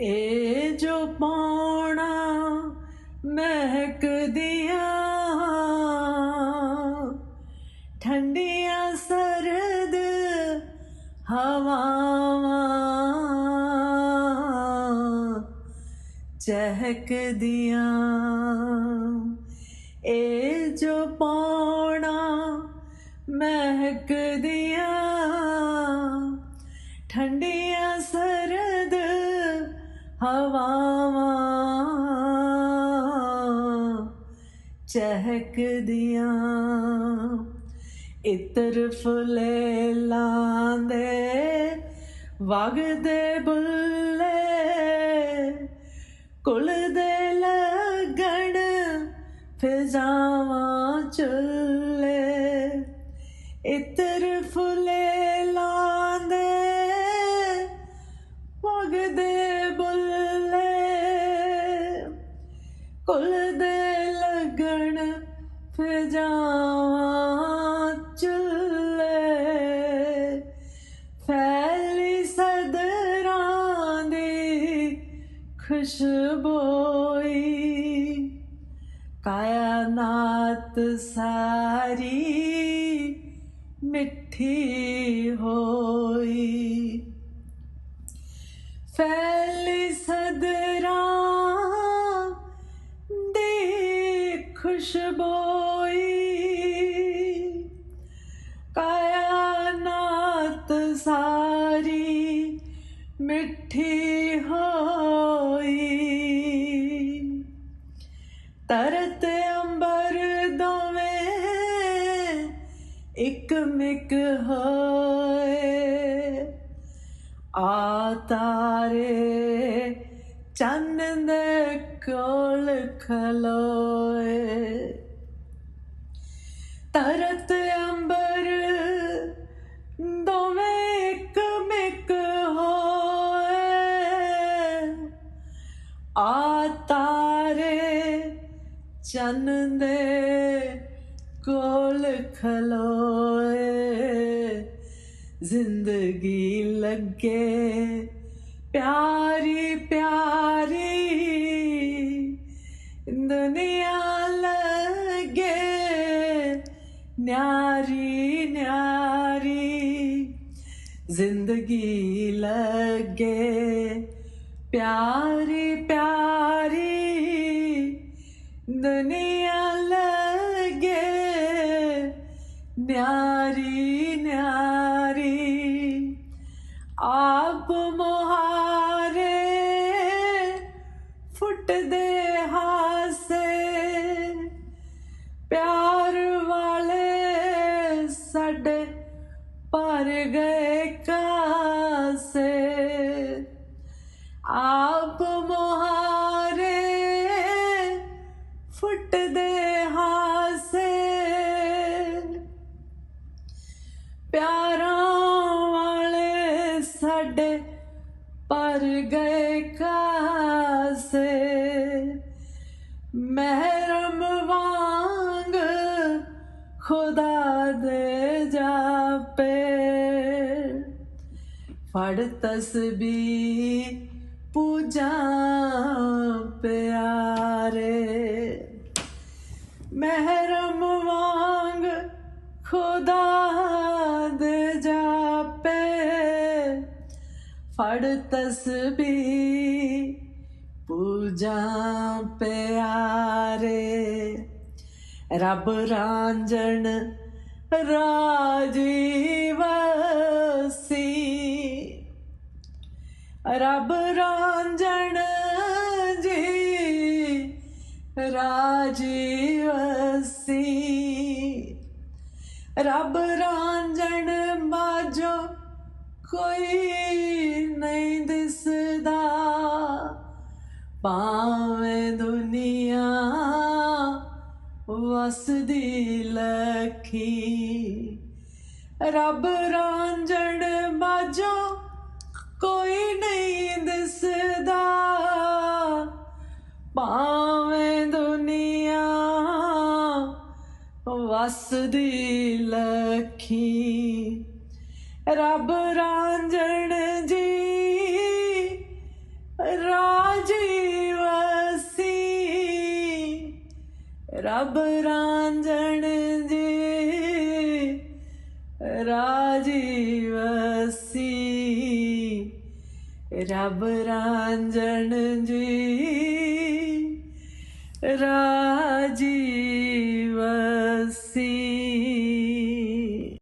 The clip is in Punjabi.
ਇਹ ਜੋ ਪਾਉਣਾ ਮਹਿਕਦੀਆਂ ਠੰਡੀਆਂ ਸਰਦ ਹਵਾਵਾਂ ਚਹਿਕਦੀਆਂ ਇਹ ਜੋ ਪਾਉਣਾ ਮਹਿਕਦੀਆਂ ਠੰਡੀਆਂ ਹਵਾਵਾਂ ਚਹਿਕਦੀਆਂ ਇਤਰ ਫੁੱਲੇ ਲਾਂਦੇ ਵਗਦੇ ਬੁੱਲੇ ਕੁਲ ਦੇ ਲੱਗਣ ਫਿਜ਼ਾਵਾਂ ਚੁੱਲੇ ਇਤਰ ਕੁਲ ਦੇ ਲੱਗਣ ਫਿਜ਼ਾਵਾਂ ਚੁੱਲੇ ਫੈਲੀ ਸਦਰਾਂ ਦੀ ਖੁਸ਼ਬੋਈ। ਕਾਇਨਾਤ ਸਾਰੀ ਮਿੱਠੀ ਹੋਈ। ਫੈਲੀ ਸਦਰਾਂ ਸਾਰੀ ਮਿੱਠੀ ਹੋਈ। ਤਰਤ ਅੰਬਰ ਦੋਵੇਂ ਇੱਕ ਮਿਕ ਹੋਏ। ਆ ਤਾਰੇ ਚੰਨ ਦੇ ਕੋਲ ਖਲੋਏ। ਤਰਤ ਅੰਬਰ ਚੰਨ ਦੇ ਕੋਲ ਖਲੋਏ। ਜ਼ਿੰਦਗੀ ਲੱਗੇ ਪਿਆਰੀ ਪਿਆਰੀ। ਦੁਨੀਆ ਲੱਗੇ ਨਿਆਰੀ ਨਿਆਰੀ। ਜ਼ਿੰਦਗੀ ਲੱਗੇ ਪਿਆਰੀ ਪਿਆਰੀ। ਦੁਨੀਆ ਲੱਗੇ, ਨਿਆਰੀ ਨਿਆਰੀ। ਆਪ ਮੁਹਾਰੇ ਫੁੱਟਦੇ ਹਾਸੇ, ਪਿਆਰ ਵਾਲੇ ਸਾਡੇ ਭਰ ਗਏ ਕਾਸੇ। ਆਪ ਮੁਹਾਰੇ ਸਾਡੇ ਪਰ ਗਏ ਕਾਸੇ ਮਹਿਰਮ ਵਾਂਗ ਖੁਦਾ ਦੇ ਜਾਪੇ। ਫੜ ਤਸਬੀ ਪੂਜਾ ਪਿਆਰੇ। ਮਹਿਰਮ ਵਾਂਗ ਖੁਦਾ ਫੜ ਤਸਬੀ ਪੂਜਾ ਪਿਆਰੇ, ਰੱਬ ਰਾਂਝਣ ਰਾਜੀਵ ਸੀ ਰੱਬ ਰਾਂਝਣ ਜੀ ਰਾਜੀਵ ਸੀ ਰੱਬ ਰਾਂਝਣ ਮਾਜੋ ਕੋਈ ਨਹੀਂ ਦਿਸਦਾ। ਭਾਵੇਂ ਦੁਨੀਆ ਵਸਦੀ ਲਖੀ, ਰੱਬ ਰਾਂਝਣ ਬਾਜੋ ਕੋਈ ਨਹੀਂ ਦਿਸਦਾ। ਭਾਵੇਂ ਦੁਨੀਆ ਵਸਦੀ ਲਖੀ ਰੱਬ ਰਾਂਝਣ ਜੀ ਰਾਜੀ ਵਸੀ ਰੱਬ ਰਾਂਝਣ ਜੀ ਰਾਜੀ ਵਸੀ ਰੱਬ ਰਾਂਝਣ ਜੀ ਰਾਜੀ ਵਸੀ